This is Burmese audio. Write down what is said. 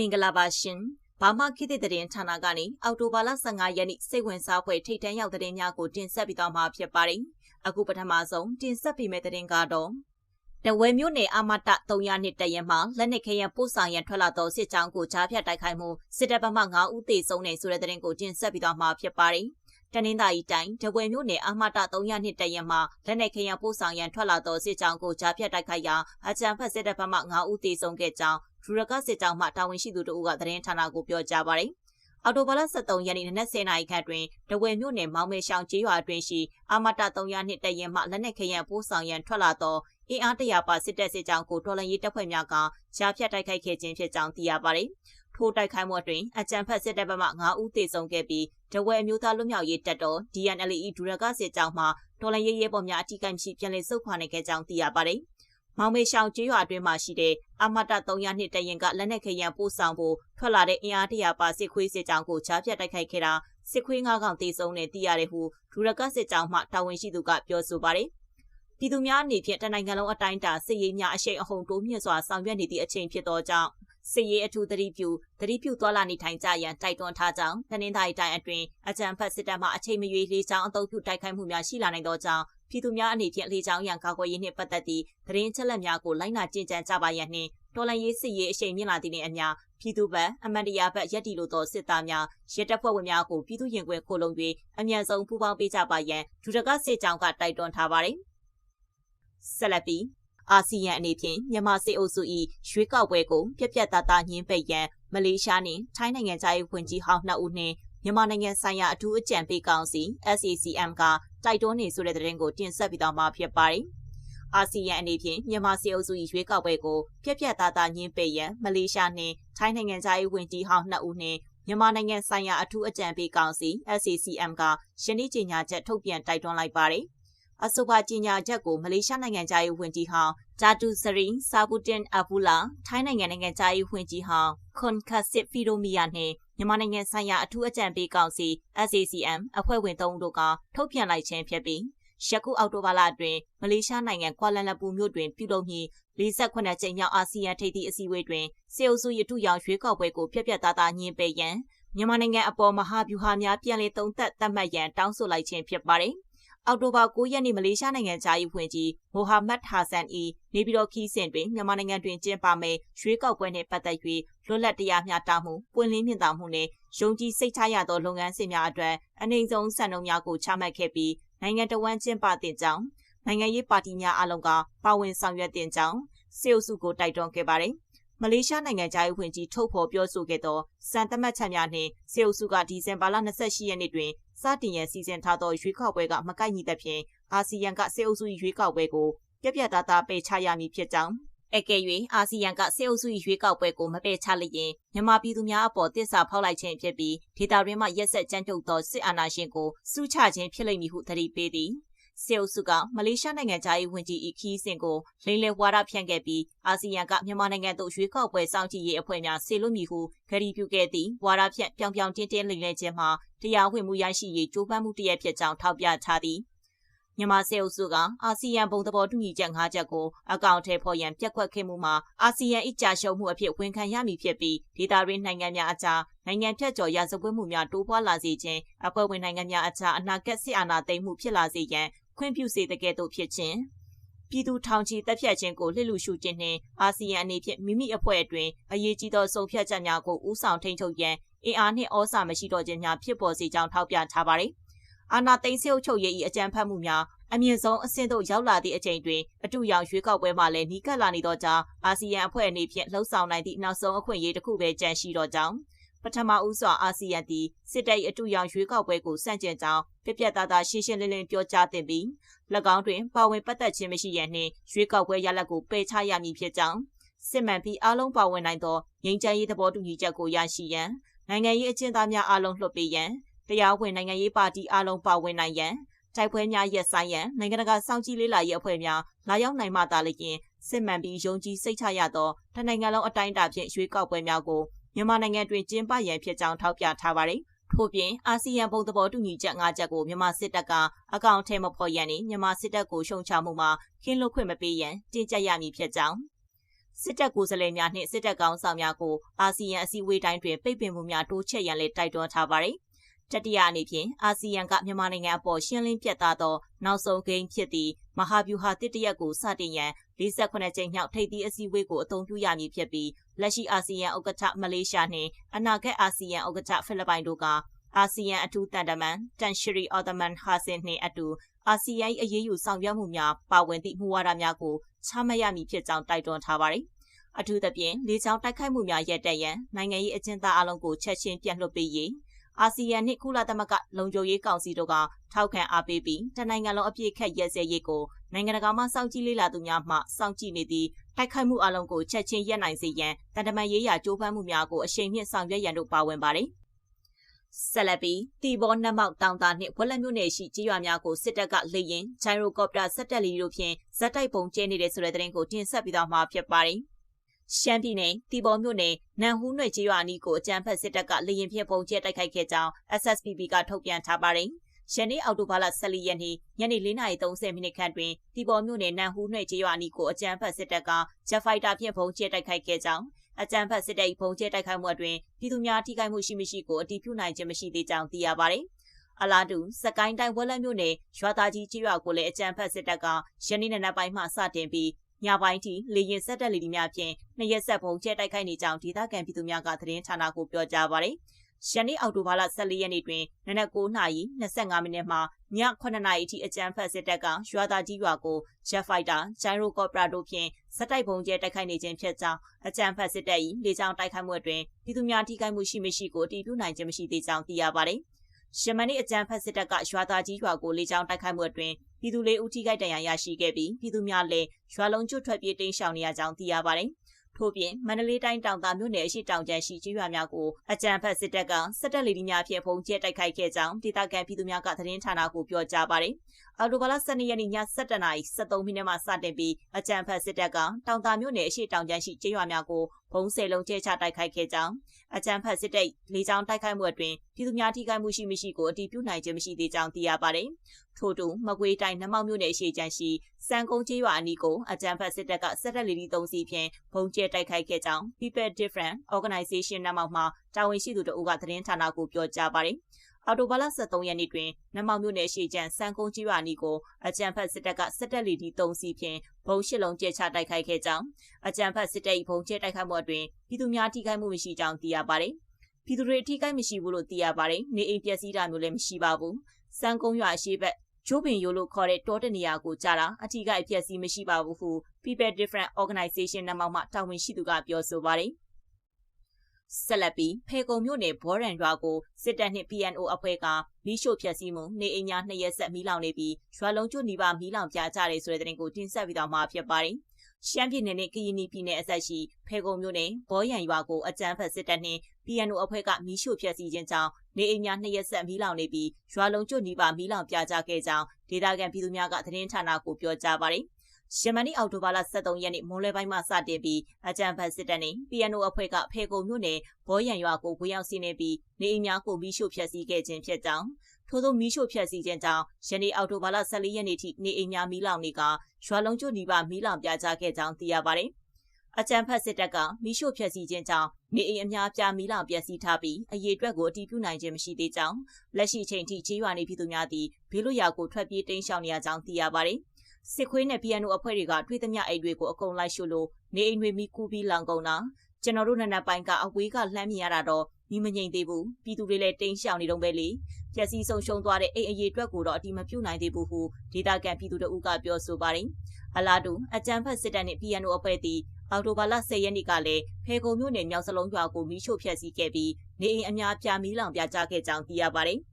မင်္ဂလာပါရှင်။ဘာမှခေတ်သစ်သတင်းဌာနကနေအော်တိုဘာလ15ရက်နေ့စိတ်ဝင်စားဖွယ်ထိတ်တန့်ရောက်သတင်းများကိုတင်ဆက်ပေးသွားမှာဖြစ်ပါတယ်။အခုပထမဆုံးတင်ဆက်ပေးမယ့်သတင်းကတော့တဝဲမြို့နယ်အမတ300နှစ်တရက်မှာလက်နက်ခဲယံပို့ဆောင်ရန်ထွက်လာသောစစ်ကြောင်းကိုကြားဖြတ်တိုက်ခိုက်မှုစစ်တပ်ဘက်မှ9ဦးသေဆုံးနေဆိုတဲ့သတင်းကိုတင်ဆက်ပေးသွားမှာဖြစ်ပါတယ်။ တနင်္သာရီတိုင်းတဝဲမြို့နယ်အမတ300နှစ်တရက်မှာလက်နက်ခဲယံပို့ဆောင်ရန်ထွက်လာသောစစ်ကြောင်းကိုကြားဖြတ်တိုက်ခိုက်ရာအကြံဖက်စစ်တပ်ဘက်မှ9ဦးသေဆုံးခဲ့ကြောင်းဒူရကစစ်ကြောင်းမှတာဝန်ရှိသူတို့ကသတင်းဌာနကိုပြောကြားပါတယ်။အော်တိုဘာလ23ရက်နေ့နနက်10:00နာရီခန့်တွင်တဝယ်မြို့နယ်မောင်မဲရှောင်းကျေးရွာအတွင်းရှိအာမတ300နှစ်တရင်မှလက်နက်ခဲယံပိုးဆောင်ရန်ထွက်လာသောအင်အားတရာပါစစ်တပ်စစ်ကြောင်းကိုတော်လှန်ရေးတပ်ဖွဲ့များကကြားဖြတ်တိုက်ခိုက်ခဲ့ခြင်းဖြစ်ကြောင်းသိရပါတယ်။ ထိုတိုက်ခိုက်မှုအတွင်းအကြံဖက်စစ်တပ်ဘက်မှ9ဦးသေဆုံးခဲ့ပြီးတဝဲအမျိုးသားလွတ်မြောက်ရေးတပ်တော် DNLE ဒူရကစစ်ကြောင်းမှတော်လှန်ရေးရဲဘော်များအထူးကိမရှိပြန်လည်ဆုတ်ခွာနေခဲ့ကြောင်းသိရပါတယ်။မောင်မေရှောင်ကျေးရွာအတွင်းမှာရှိတဲ့အမတ300နှစ်တရင်ကလက်နက်ခဲယံပို့ဆောင်ဖို့ထွက်လာတဲ့အင်အားတရာပါစစ်ခွေးစစ်ကြောင်းကိုချားပြတ်တိုက်ခိုက်ခဲ့တာစစ်ခွေး၅កောင်တေဆုံးနေသိရတယ်ဟုဒူရကစစ်ကြောင်းမှတာဝန်ရှိသူကပြောဆိုပါတယ်ပြည်သူများအနေဖြင့်တနိုင်ငံလုံးအတိုင်းအတာစစ်ရေးများအရှိန်အဟုန်တိုးမြင့်စွာဆောင်ရွက်နေသည့်အချိန်ဖြစ်သောကြောင့် စစ်ရေးအထူးသတိပြုသတိပြုသွားလာနေထိုင်ကြရန်တိုက်တွန်းထားကြောင်းတနင်္သာရီတိုင်းအတွင်းအကြံဖတ်စစ်တပ်မှအချိန်မရွေးလေးချောင်းအုပ်ပြုတိုက်ခိုက်မှုများရှိလာနိုင်သောကြောင့်ပြည်သူများအနေဖြင့်လေကြောင်းရန်ကာကွယ်ရေးနှင့်ပတ်သက်သည့်သတင်းချက်လက်များကိုလိုက်နာကျင့်ကြံကြပါရန်နှင့်တော်လှန်ရေးစစ်ရေးအရှိန်မြင့်လာသည့်နှင့်အမျှပြည်သူ့ဘက်အမန်တရားဘက်ရက်တီလိုသောစစ်သားများရဲတပ်ဖွဲ့ဝင်များကိုပြည်သူရင်ခွဲခိုလုံ၍အမြန်ဆုံးပူးပေါင်းပေးကြပါရန်ဒူတကစစ်ကြောင်းကတိုက်တွန်းထားပါတယ်။ဆက်လက်ပြီး အာဆီယံအနေဖြင့်မြန်မာစစ်အုပ်စု၏ရွေးကောက်ပွဲကိုပြက်ပြက်သားသားညှင်းပယ်ရန်မလေးရှားနှင့်ထိုင်းနိုင်ငံသားရေးဝန်ကြီးဟောင်းနှစ်ဦးနှင့်မြန်မာနိုင်ငံဆိုင်ရာအထူးအကြံပေးကောင်စီ SACM ကတိုက်တွန်းနေဆိုတဲ့သတင်းကိုတင်ဆက်ပြီးတော့မှာဖြစ်ပါတယ်။အာဆီယံအနေဖြင့်မြန်မာစစ်အုပ်စု၏ရွေးကောက်ပွဲကိုပြက်ပြက်သားသားညှင်းပယ်ရန်မလေးရှားနှင့်ထိုင်းနိုင်ငံသားရေးဝန်ကြီးဟောင်းနှစ်ဦးနှင့်မြန်မာနိုင်ငံဆိုင်ရာအထူးအကြံပေးကောင်စီ SACM ကယနေ့ကြေညာချက်ထုတ်ပြန်တိုက်တွန်းလိုက်ပါတယ်။ အဆိုပါကြေညာချက်ကိုမလေးရှားနိုင်ငံသားရေးဝန်ကြီးဟောင်းဂျာတူစရီဆာဘူတင်အဘူလာထိုင်းနိုင်ငံနိုင်ငံသားရေးဝန်ကြီးဟောင်းခွန်ခတ်စစ်ဖီရိုမီယာနှင့်မြန်မာနိုင်ငံဆိုင်ရာအထူးအကြံပေးကောင်စီ SACM အဖွဲ့ဝင်၃ဦးတို့ကထုတ်ပြန်လိုက်ခြင်းဖြစ်ပြီးယခုအောက်တိုဘာလအတွင်းမလေးရှားနိုင်ငံကွာလန်လပူမြို့တွင်ပြုလုပ်မည့်48ကြိမ်မြောက်အာဆီယံထိပ်သီးအစည်းအဝေးတွင်စေအုပ်စုရတုရောင်ရွေးကောက်ပွဲကိုဖျက်ပြတ်သားသားညှင်းပယ်ရန်မြန်မာနိုင်ငံအပေါ်မဟာဗျူဟာများပြန်လည်သုံးသပ်သတ်မှတ်ရန်တောင်းဆိုလိုက်ခြင်းဖြစ်ပါတယ်။ အောက်တိုဘာ9ရက်နေ့မလေးရှားနိုင်ငံသားရေးဖွင့်ကြီးမိုဟာမက်ဟာဆန်အီနေပြည်တော်ခီးစဉ်တွင်မြန်မာနိုင်ငံတွင်ကျင်းပမယ့်ရွေးကောက်ပွဲနှင့်ပတ်သက်၍လွတ်လပ်တရားမျှတမှုပွင့်လင်းမြင်သာမှုနှင့်ယုံကြည်စိတ်ချရသောလုပ်ငန်းစဉ်များအတွက်အနိုင်ဆုံးစံနှုန်းများကိုချမှတ်ခဲ့ပြီးနိုင်ငံတော်ဝန်ကျင်းပတဲ့ကြောင်းနိုင်ငံရေးပါတီများအလုံးကပါဝင်ဆောင်ရွက်တဲ့ကြောင်းစေအုပ်စုကိုတိုက်တွန်းခဲ့ပါတယ်။မလေးရှားနိုင်ငံသားရေးဝန်ကြီးထုတ်ဖော်ပြောဆိုခဲ့သောစံသတ်မှတ်ချက်များနှင့်စေအုပ်စုကဒီဇင်ဘာလ28ရက်နေ့တွင် စတင်ရန်စီစဉ်ထားသောရွေးကောက်ပွဲကမကိုက်ညီသဖြင့်အာဆီယံကစေအုပ်စုရွေးကောက်ပွဲကိုပြပြသားသားပယ်ချရမည်ဖြစ်ကြောင်းအကယ်၍အာဆီယံကစေအုပ်စုရွေးကောက်ပွဲကိုမပယ်ချလျင်မြန်မာပြည်သူများအပေါ်တစ္ဆာဖောက်လိုက်ခြင်းဖြစ်ပြီးဒေတာရင်းမှရက်ဆက်ကြမ်းကြုတ်သောစစ်အာဏာရှင်ကိုစုချခြင်းဖြစ်လိမ့်မည်ဟုသတိပေးသည်။ စေအုပ်စုကမလေးရှားနိုင်ငံသားရေးဝန်ကြီးဤခီးစဉ်ကိုလိမ့်လည်ဝါဒဖြန့်ခဲ့ပြီးအာဆီယံကမြန်မာနိုင်ငံသို့ရွေးကောက်ပွဲစောင့်ကြည့်ရေးအဖွဲ့များဆေလွတ်မည်ဟုဂရီပြုခဲ့သည့်ဝါဒဖြန့်ပြောင်ပြောင်တင်းတင်းလိမ့်လည်ခြင်းမှာတရားဝင်မှုရရှိရေးကြိုးပမ်းမှုတရက်ဖြစ်ကြောင်းထောက်ပြထားသည်မြန်မာစေအုပ်စုကအာဆီယံဘုံသဘောတူညီချက်၅ချက်ကိုအကောင့်ထဲပေါ်ရန်ပြက်ကွက်ခဲ့မှုမှာအာဆီယံအကြရှုံးမှုအဖြစ်ဝန်ခံရမည်ဖြစ်ပြီးဒေတာရင်းနိုင်ငံများအကြားနိုင်ငံဖြတ်ကျော်ရာဇဝတ်မှုများတိုးပွားလာစေခြင်းအဖွဲ့ဝင်နိုင်ငံများအကြားအနာဂတ်စစ်အာဏာသိမ်းမှုဖြစ်လာစေရန် ခွင့်ပြုစေတဲ့ကဲ့သို့ဖြစ်ခြင်းပြည်သူထောင်ချီတက်ဖြတ်ခြင်းကိုလှစ်လူရှုခြင်းနှင့်အာဆီယံအနေဖြင့်မိမိအဖွဲ့အတွင်းအရေးကြီးသောဆုံးဖြတ်ချက်များကိုဦးဆောင်ထိန်းချုပ်ရန်အင်အားနှင့်ဩစာမရှိတော့ခြင်းများဖြစ်ပေါ်စေကြောင်းထောက်ပြထားပါသည်။အာဏာသိမ်းဆဲအုပ်ချုပ်ရေး၏အကြမ်းဖက်မှုများအမြင့်ဆုံးအဆင့်သို့ရောက်လာသည့်အချိန်တွင်အတူရောင်ရွေးကောက်ပွဲမှလည်းနီးကပ်လာနေသောကြောင့်အာဆီယံအဖွဲ့အနေဖြင့်လှုံ့ဆော်နိုင်သည့်နောက်ဆုံးအခွင့်အရေးတစ်ခုပဲကြန့်ရှိတော့ကြောင်း ပထမဦးစွာအာဆီယံသည်စစ်တပ်၏အတူရောင်ရွေးကောက်ပွဲကိုစန့်ကျင်ကြောင်းပြပြသားသားရှင်းရှင်းလင်းလင်းပြောကြားသင့်ပြီး၎င်းတွင်ပါဝင်ပတ်သက်ခြင်းမရှိရန်နှင့်ရွေးကောက်ပွဲရလဒ်ကိုပယ်ချရမည်ဖြစ်ကြောင်းစစ်မှန်ပြီးအားလုံးပါဝင်နိုင်သောငြိမ်းချမ်းရေးသဘောတူညီချက်ကိုရရှိရန်နိုင်ငံရေးအကျဉ်းသားများအားလုံးလွှတ်ပေးရန်တရားဝင်နိုင်ငံရေးပါတီအားလုံးပါဝင်နိုင်ရန်တိုက်ပွဲများရက်ဆိုင်ရန်နိုင်ငံတကာစောင့်ကြည့်လေးလာရေးအဖွဲ့များလာရောက်နိုင်မှသာလျှင်စစ်မှန်ပြီးယုံကြည်စိတ်ချရသောတနိုင်ငံလုံးအတိုင်းအတာဖြင့်ရွေးကောက်ပွဲများကို မြန်မာနိုင်ငံတွင်ကျင်းပရန်ဖြစ်ကြောင်းထောက်ပြထားပါတယ်။ထို့ပြင်အာဆီယံဘုံသဘောတူညီချက်၅ချက်ကိုမြန်မာစစ်တပ်ကအကောင့်ထဲမဖော်ရန်နှင့်မြန်မာစစ်တပ်ကိုရှုံချမှုမှာခင်းလွတ်ခွင့်မပေးရန်တင်ကြပ်ရမည်ဖြစ်ကြောင်းစစ်တပ်ကိုယ်စားလှယ်များနှင့်စစ်တပ်ကောင်းဆောင်များကိုအာဆီယံအစည်းအဝေးတိုင်းတွင်ပိတ်ပင်မှုများတိုးချဲ့ရန်လည်းတိုက်တွန်းထားပါတယ်။တတိယအနေဖြင့်အာဆီယံကမြန်မာနိုင်ငံအပေါ်ရှင်းလင်းပြတ်သားသောနောက်ဆုံးဂိမ်းဖြစ်သည့်မဟာဗျူဟာတစ်တရက်ကိုစတင်ရန် 48ကြိမ်မြောက်ထိပ်သီးအစည်းအဝေးကိုအသုံးပြုရမည်ဖြစ်ပြီးလက်ရှိအာဆီယံဥက္ကဋ္ဌမလေးရှားနှင့်အနာဂတ်အာဆီယံဥက္ကဋ္ဌဖိလစ်ပိုင်တို့ကအာဆီယံအထူးတန်တမန်တန်ရှရီအော်တမန်ဟာဆင်နှင့်အတူအာဆီယံ၏အရေးယူဆောင်ရွက်မှုများပါဝင်သည့်မူဝါဒများကိုချမှတ်ရမည်ဖြစ်ကြောင်းတိုက်တွန်းထားပါတယ်။အထူးသဖြင့်လေကြောင်းတိုက်ခိုက်မှုများရပ်တန့်ရန်နိုင်ငံရေးအကျဉ်းသားအလုံးကိုချက်ချင်းပြန်လွှတ်ပေးရေးအာဆီယံနှင့်ကုလသမဂ္ဂလုံခြုံရေးကောင်စီတို့ကထောက်ခံအားပေးပြီးတနိုင်ငံလုံးအပြည့်ခက်ရဲစဲရေးကို နိုင်ငံတကာမှစောင့်ကြည့်လေ့လာသူများမှစောင့်ကြည့်နေသည့်တိုက်ခိုက်မှုအလုံးကိုချက်ချင်းရပ်နိုင်စေရန်တန်တမန်ရေးရာကြိုးပမ်းမှုများကိုအရှိန်မြင့်ဆောင်ရွက်ရန်တို့ပါဝင်ပါတယ်ဆက်လက်ပြီးတီဘောနှမောက်တောင်တာနှင့်ဝက်လက်မြို့နယ်ရှိကြေးရွာများကိုစစ်တပ်ကလေရင်ဂျိုင်ရိုကော့ပတာစက်တက်လီတို့ဖြင့်ဇက်တိုက်ပုံကျဲနေတဲ့ဆိုတဲ့သတင်းကိုတင်ဆက်ပြီးတော့မှာဖြစ်ပါတယ်။ရှမ်းပြည်နယ်တီဘောမြို့နယ်နန်ဟူးနွေကြေးရွာအနီးကိုအကြမ်းဖက်စစ်တပ်ကလေရင်ဖြင့်ပုံကျဲတိုက်ခိုက်ခဲ့ကြောင်း SSPP ကထုတ်ပြန်ထားပါတယ်။ ယနေ့အောက်တိုဘာလ14ရက်နေ့ညနေ4:30မိနစ်ခန့်တွင်တီဘောမြို့နယ်နန်ဟူးနှွေကျေးရွာအနီးကိုအကြမ်းဖက်စစ်တပ်ကဂျက်ဖိုက်တာဖြင့်ပုံကျဲတိုက်ခိုက်ခဲ့ကြောင်းအကြံဖတ်စစ်တပ်၏ပုံကျဲတိုက်ခိုက်မှုအတွင်းပြည်သူများထိခိုက်မှုရှိမရှိကိုအတည်ပြုနိုင်ခြင်းမရှိသေးကြောင်းသိရပါတယ်။အလားတူစကိုင်းတိုင်းဝက်လက်မြို့နယ်ရွာသားကြီးကျေးရွာကိုလည်းအကြံဖတ်စစ်တပ်ကယနေ့နံနက်ပိုင်းမှစတင်ပြီးညပိုင်းထိလေရင်ဆက်တက်လီများဖြင့်နှစ်ရက်ဆက်ပုံကျဲတိုက်ခိုက်နေကြောင်းဒေသခံပြည်သူများကသတင်းဌာနကိုပြောကြားပါတယ်။ ယနေ့အောက်တိုဘာလ14ရက်နေ့တွင်နနက်9:25မိနစ်မှည9:00နာရီအထိအကြမ်းဖက်စစ်တပ်ကရွာသားကြီးရွာကို Jet Fighter, Gyro Cobra တို့ဖြင့်စက်တိုက်ပုံကျဲတိုက်ခိုက်နေခြင်းဖြစ်ကြောင်းအကြမ်းဖက်စစ်တပ်၏လေကြောင်းတိုက်ခိုက်မှုအတွင်းပြည်သူများထိခိုက်မှုရှိမရှိကိုအတည်ပြုနိုင်ခြင်းမရှိသေးကြောင်းသိရပါသည်။ယမန်နေ့အကြမ်းဖက်စစ်တပ်ကရွာသားကြီးရွာကိုလေကြောင်းတိုက်ခိုက်မှုအတွင်းပြည်သူလေးဦးထိခိုက်ဒဏ်ရာရရှိခဲ့ပြီးပြည်သူများလည်းရွာလုံးကျွတ်ထွက်ပြေးတိမ်းရှောင်နေရကြောင်းသိရပါတယ်။ ထို့ပြင်မန္တလေးတိုင်းတောင်သာမြို့နယ်ရှိတောင်ကျန်းရှိကျေးရွာများကိုအကြံဖက်စစ်တပ်ကစစ်တပ်လေဒီများဖြင့်ဖုံးကျဲတိုက်ခိုက်ခဲ့ကြောင်းဒေသခံပြည်သူများကသတင်းဌာနကိုပြောကြားပါတယ်။ အော်တိုဘာလ12ရက်နေ့ည7:73မိနစ်မှစတင်ပြီးအကြံဖက်စစ်တပ်ကတောင်သာမြို့နယ်ရှိတောင်ကျန်းရှိကျေးရွာများကိုဘုံဆယ်လုံးကျဲချတိုက်ခိုက်ခဲ့ကြောင်းအကြံဖက်စစ်တပ်လေကြောင်းတိုက်ခိုက်မှုအတွင်းပြည်သူများထိခိုက်မှုရှိမရှိကိုအတည်ပြုနိုင်ခြင်းမရှိသေးကြောင်းသိရပါတယ်။ထို့တူမကွေးတိုင်းနမောက်မြို့နယ်ရှိကျန်းရှိစံကုန်းကျေးရွာအနီးကိုအကြံဖက်စစ်တပ်ကစစ်တပ်လေဒီ၃စီးဖြင့်ဘုံကျဲတိုက်ခိုက်ခဲ့ကြောင်း People Different Organization နမောက်မှတာဝန်ရှိသူတို့ကသတင်းဌာနကိုပြောကြားပါတယ်။ အော်တိုဘာလ23ရက်နေ့တွင်နမောင်မြို့နယ်ရှိကျန်စံကုန်းကြီးရွာနီကိုအကြံဖက်စစ်တပ်ကစစ်တပ်လီဒီ3စီးဖြင့်ဘုံရှစ်လုံးကျဲချတိုက်ခိုက်ခဲ့ကြောင်းအကြံဖက်စစ်တပ်၏ဘုံကျဲတိုက်ခိုက်မှုအတွင်းပြည်သူများထိခိုက်မှုမရှိကြောင်းသိရပါတယ်။ပြည်သူတွေထိခိုက်မရှိဘူးလို့သိရပါတယ်။နေအိမ်ပျက်စီးတာမျိုးလည်းမရှိပါဘူး။စံကုန်းရွာရှိဘက်ကျိုးပင်ရိုးလို့ခေါ်တဲ့တောတနေရာကိုကြာတာအထီးကအပျက်စီးမရှိပါဘူးဟု People Different Organization နမောက်မှတာဝန်ရှိသူကပြောဆိုပါတယ်။ ဆက်လက်ပြီးဖေကုံမြို့နယ်ဘောရန်ရွာကိုစစ်တပ်နှင့် PNO အဖွဲ့ကမီးရှို့ဖျက်ဆီးမှုနေအိမ်များနှစ်ရက်ဆက်မီးလောင်နေပြီးရွာလုံးကျွနီးပါမီးလောင်ပြကြတယ်ဆိုတဲ့တဲ့ရင်ကိုတင်ဆက်ပြီးတော့မှာဖြစ်ပါတယ်။ရှမ်းပြည်နယ်နဲ့ကရင်ပြည်နယ်အစပ်ရှိဖေကုံမြို့နယ်ဘောရန်ရွာကိုအကြမ်းဖက်စစ်တပ်နှင့် PNO အဖွဲ့ကမီးရှို့ဖျက်ဆီးခြင်းကြောင့်နေအိမ်များနှစ်ရက်ဆက်မီးလောင်နေပြီးရွာလုံးကျွနီးပါမီးလောင်ပြကြခဲ့ကြောင်းဒေသခံပြည်သူများကသတင်းဌာနကိုပြောကြားပါတယ်။ ယမနီအောက်တိုဘာလ23ရက်နေ့မွန်လွဲပိုင်းမှစတင်ပြီးအကြံဖတ်စစ်တပ်နှင့် PNO အဖွဲ့ကဖေကုံမြို့နယ်ဘောရံရွာကိုဝင်ရောက်စီးနင်းပြီးနေအိမ်များကိုမီးရှို့ဖျက်ဆီးခဲ့ခြင်းဖြစ်ကြောင်းထို့သောမီးရှို့ဖျက်ဆီးခြင်းကြောင့်ယနေ့အောက်တိုဘာလ14ရက်နေ့ထိနေအိမ်များမီးလောင်နေကရွာလုံးကျွနီးပါမီးလောင်ပြကြခဲ့ကြောင်းသိရပါတယ်။အကြံဖတ်စစ်တပ်ကမီးရှို့ဖျက်ဆီးခြင်းကြောင့်နေအိမ်အများပြားမီးလောင်ပျက်စီးထားပြီးအရေးအတွက်ကိုအတည်ပြုနိုင်ခြင်းမရှိသေးကြောင်းလက်ရှိချိန်ထိကြေးရွာနေပြည်သူများသည်ဘေးလွတ်ရာကိုထွက်ပြေးတိမ်းရှောင်နေရကြောင်းသိရပါတယ်။ စစ်ခွေးနဲ့ PNO အဖွဲ့တွေက တွေ့သမျှအိမ်တွေကို အကုန်လိုက်ရှို့လို့ နေအိမ်တွေမိကူပြီး လောင်ကုန်တာ ကျွန်တော်တို့နနက်ပိုင်းက အဝေးက လှမ်းမြင်ရတာတော့မိမငိမ့်သေးဘူး ပြည်သူတွေလည်း တိမ်ရှောင်နေတော့ပဲလေ ပျက်စီးဆုံးရှုံးသွားတဲ့ အိမ်အရေးအတွက်ကိုတော့ အတိမပြုတ်နိုင်သေးဘူး ဟု ဒေတာကန်ပြည်သူတို့ကပြောဆိုပါတယ် အလားတူ အကြံဖက်စစ်တပ်နဲ့ PNO အဖွဲ့သည် အော်တိုဘာလ10ရက်နေ့ကလည်းဖေကုံမြို့နယ် မြောက်စလုံးရွာကို မီးရှို့ဖျက်ဆီးခဲ့ပြီး နေအိမ်အများပြား မီးလောင်ပြကြခဲ့ကြောင်း သိရပါတယ်။